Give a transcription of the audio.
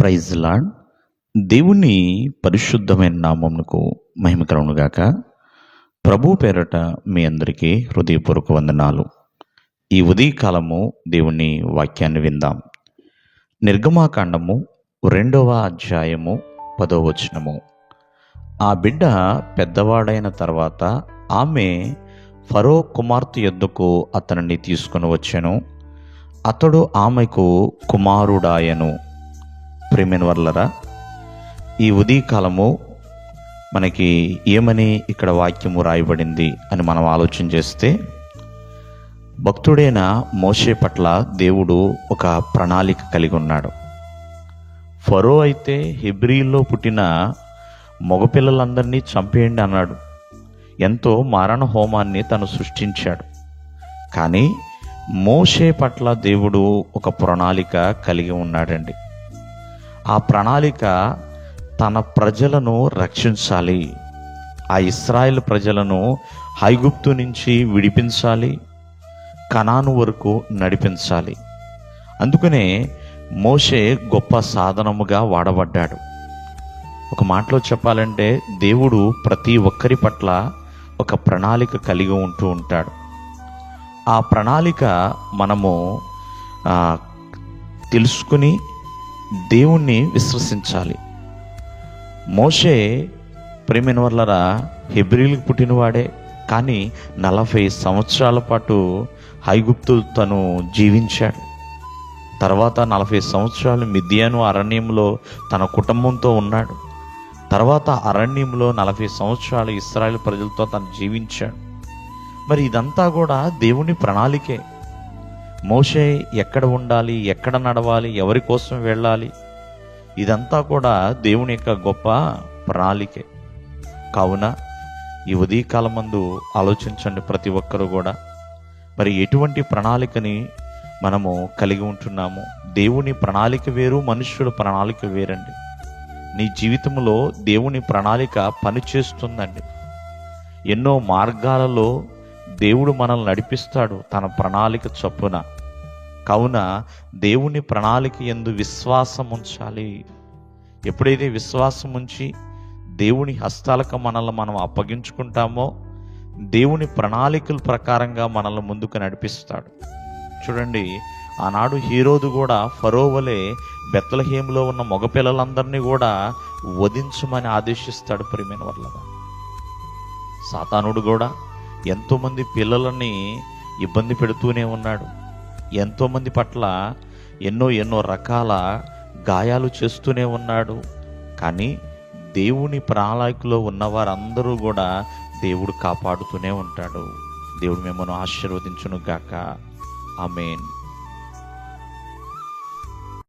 Praise lord దేవుని పరిశుద్ధమైన నామమునకు మహిమ ప్రభు పేరట మీ అందరికీ హృదయపూర్వక వందనాలు. ఈ ఉదయకాలము దేవుని వాక్యాన్ని విందాం. నిర్గమాకాండము రెండవ అధ్యాయము పదో వచనము. ఆ బిడ్డ పెద్దవాడైన తర్వాత ఆమె ఫరో కుమార్తె యొద్దకు అతనిని తీసుకుని వచ్చాను. అతడు ఆమెకు కుమారుడాయను. ప్రేమిన వర్లరా ఈ ఉదయకాలము మనకి ఏమని ఇక్కడ వాక్యము రాయబడింది అని మనం ఆలోచన చేస్తే భక్తుడైన మోషే పట్ల దేవుడు ఒక ప్రణాళిక కలిగి ఉన్నాడు. ఫరో అయితే హెబ్రిల్లో పుట్టిన మగపిల్లలందరినీ చంపేయండి అన్నాడు. ఎంతో మారణ హోమాన్ని తను సృష్టించాడు. కానీ మోషే పట్ల దేవుడు ఒక ప్రణాళిక కలిగి ఉన్నాడండి. ఆ ప్రణాళిక తన ప్రజలను రక్షించాలి. ఆ ఇస్రాయేల్ ప్రజలను హైగుప్తు నుంచి విడిపించాలి. కనాను వరకు నడిపించాలి. అందుకనే మోషే గొప్ప సాధనముగా వాడబడ్డాడు. ఒక మాటలో చెప్పాలంటే దేవుడు ప్రతి ఒక్కరి పట్ల ఒక ప్రణాళిక కలిగి ఉంటూ ఉంటాడు. ఆ ప్రణాళిక మనము తెలుసుకుని దేవుణ్ణి విశ్వసించాలి. మోషే ప్రేమిన వల్లరా హెబ్రిల్కి పుట్టినవాడే కానీ నలభై సంవత్సరాల పాటు హైగుప్తు తను జీవించాడు. తర్వాత నలభై సంవత్సరాలు మిద్యాను అరణ్యంలో తన కుటుంబంతో ఉన్నాడు. తర్వాత అరణ్యంలో నలభై సంవత్సరాలు ఇస్రాయల్ ప్రజలతో తను జీవించాడు. మరి ఇదంతా కూడా దేవుని ప్రణాళికే. మోషే ఎక్కడ ఉండాలి ఎక్కడ నడవాలి ఎవరి కోసం వెళ్ళాలి? ఇదంతా కూడా దేవుని యొక్క గొప్ప ప్రణాళికే. కావున ఈ ఉదయకాలం మందు ఆలోచించండి ప్రతి ఒక్కరూ కూడా. మరి ఎటువంటి ప్రణాళికని మనము కలిగి ఉంటున్నాము? దేవుని ప్రణాళిక వేరు మనుష్యుడు ప్రణాళిక వేరండి. నీ జీవితంలో దేవుని ప్రణాళిక పనిచేస్తుందండి. ఎన్నో మార్గాలలో దేవుడు మనల్ని నడిపిస్తాడు తన ప్రణాళిక చొప్పున. కావున దేవుని ప్రణాళిక ఎందు విశ్వాసం ఉంచాలి. ఎప్పుడైతే విశ్వాసం ఉంచి దేవుని హస్తాలకు మనల్ని మనం అప్పగించుకుంటామో దేవుని ప్రణాళికల ప్రకారంగా మనల్ని ముందుకు నడిపిస్తాడు. చూడండి ఆనాడు హీరోదు కూడా ఫరోవలే బెత్తలహేములో ఉన్న మగపిల్లలందరినీ కూడా వధించమని ఆదేశిస్తాడు ప్రియమైన వర్లగా సాతానుడు కూడా ఎంతోమంది పిల్లలని ఇబ్బంది పెడుతూనే ఉన్నాడు. ఎంతోమంది పట్ల ఎన్నో ఎన్నో రకాల గాయాలు చేస్తూనే ఉన్నాడు. కానీ దేవుని ప్రణాళికలో ఉన్న వారందరూ కూడా దేవుడు కాపాడుతూనే ఉంటాడు. దేవుడు మిమ్మల్ని ఆశీర్వదించును గాక ఆమెన్.